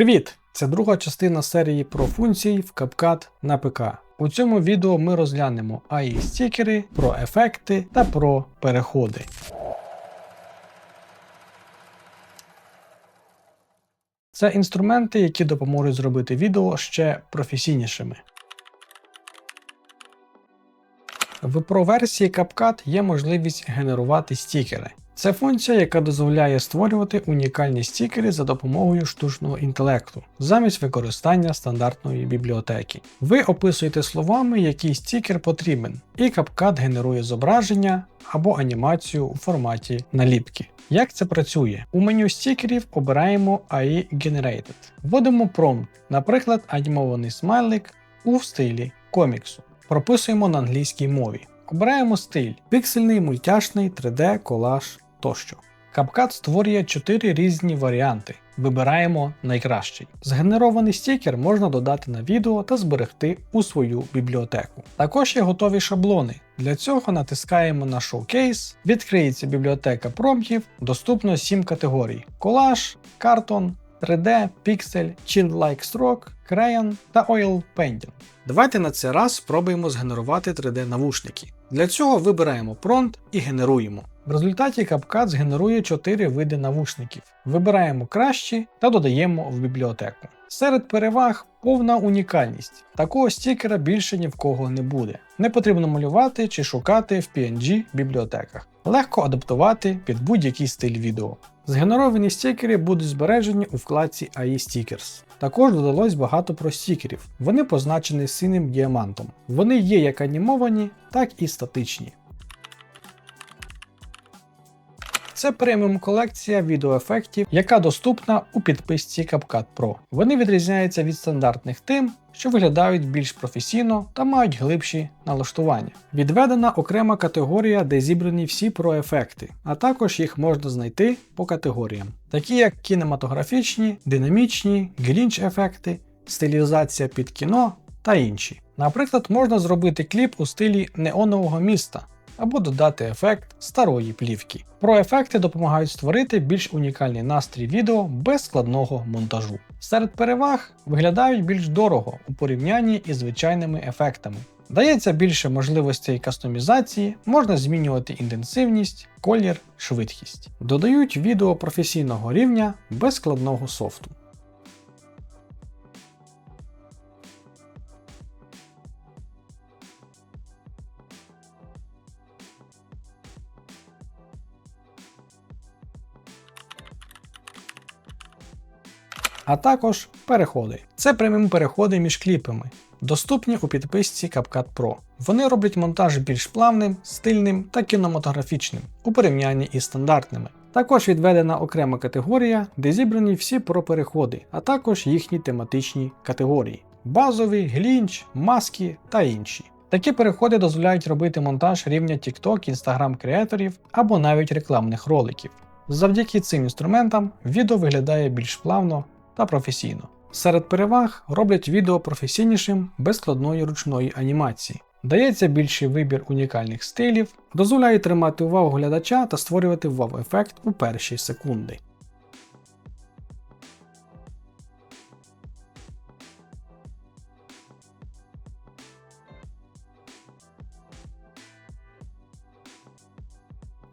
Привіт! Це друга частина серії про функції в CapCut на ПК. У цьому відео ми розглянемо AI стікери, про ефекти та про переходи. Це інструменти, які допоможуть зробити відео ще професійнішими. В Pro версії CapCut є можливість генерувати стікери. Це функція, яка дозволяє створювати унікальні стікери за допомогою штучного інтелекту, замість використання стандартної бібліотеки. Ви описуєте словами, який стікер потрібен, і CapCut генерує зображення або анімацію у форматі наліпки. Як це працює? У меню стікерів обираємо AI Generated. Вводимо промпт, наприклад, анімований смайлик у стилі коміксу. Прописуємо на англійській мові. Обираємо стиль піксельний, мультяшний, 3D, колаж тощо. CapCut створює 4 різні варіанти. Вибираємо найкращий. Згенерований стікер можна додати на відео та зберегти у свою бібліотеку. Також є готові шаблони. Для цього натискаємо на Showcase, відкриється бібліотека промптів, доступно 7 категорій: колаж, картон, 3D, Pixel, Child-like Stroke, Crayon та Oil Painting. Давайте на цей раз спробуємо згенерувати 3D-навушники. Для цього вибираємо промпт і генеруємо. В результаті CapCut згенерує 4 види навушників. Вибираємо кращі та додаємо в бібліотеку. Серед переваг повна унікальність. Такого стікера більше ні в кого не буде. Не потрібно малювати чи шукати в PNG бібліотеках. Легко адаптувати під будь-який стиль відео. Згенеровані стікери будуть збережені у вкладці AI Stickers. Також додалось багато про стікерів. Вони позначені синім діамантом. Вони є як анімовані, так і статичні. Це преміум колекція відеоефектів, яка доступна у підписці CapCut Pro. Вони відрізняються від стандартних тим, що виглядають більш професійно та мають глибші налаштування. Відведена окрема категорія, де зібрані всі проефекти, а також їх можна знайти по категоріям, такі як кінематографічні, динамічні, глінч ефекти, стилізація під кіно та інші. Наприклад, можна зробити кліп у стилі неонового міста або додати ефект старої плівки. Проефекти допомагають створити більш унікальний настрій відео без складного монтажу. Серед переваг виглядають більш дорого у порівнянні із звичайними ефектами. Дається більше можливостей кастомізації, можна змінювати інтенсивність, колір, швидкість. Додають відео професійного рівня без складного софту. А також переходи. Це прямі переходи між кліпами, доступні у підписці CapCut Pro. Вони роблять монтаж більш плавним, стильним та кінематографічним у порівнянні із стандартними. Також відведена окрема категорія, де зібрані всі про переходи, а також їхні тематичні категорії: базові, глінч, маски та інші. Такі переходи дозволяють робити монтаж рівня TikTok, Instagram креаторів або навіть рекламних роликів. Завдяки цим інструментам відео виглядає більш плавно та професійно. Серед переваг роблять відео професійнішим без складної ручної анімації. Дається більший вибір унікальних стилів, дозволяє тримати увагу глядача та створювати вау-ефект у перші секунди.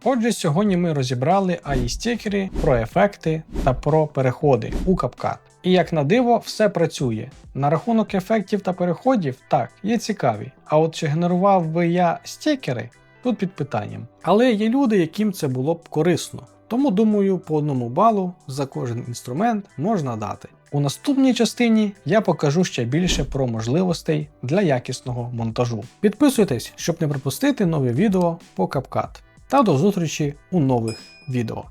Отже, сьогодні ми розібрали AI стікери про ефекти та про переходи у CapCut. І як на диво, все працює. На рахунок ефектів та переходів, так, є цікаві. А от чи генерував би я стікери, тут під питанням. Але є люди, яким це було б корисно. Тому думаю, по одному балу за кожен інструмент можна дати. У наступній частині я покажу ще більше про можливостей для якісного монтажу. Підписуйтесь, щоб не пропустити нові відео по CapCut. Та до зустрічі у нових відео.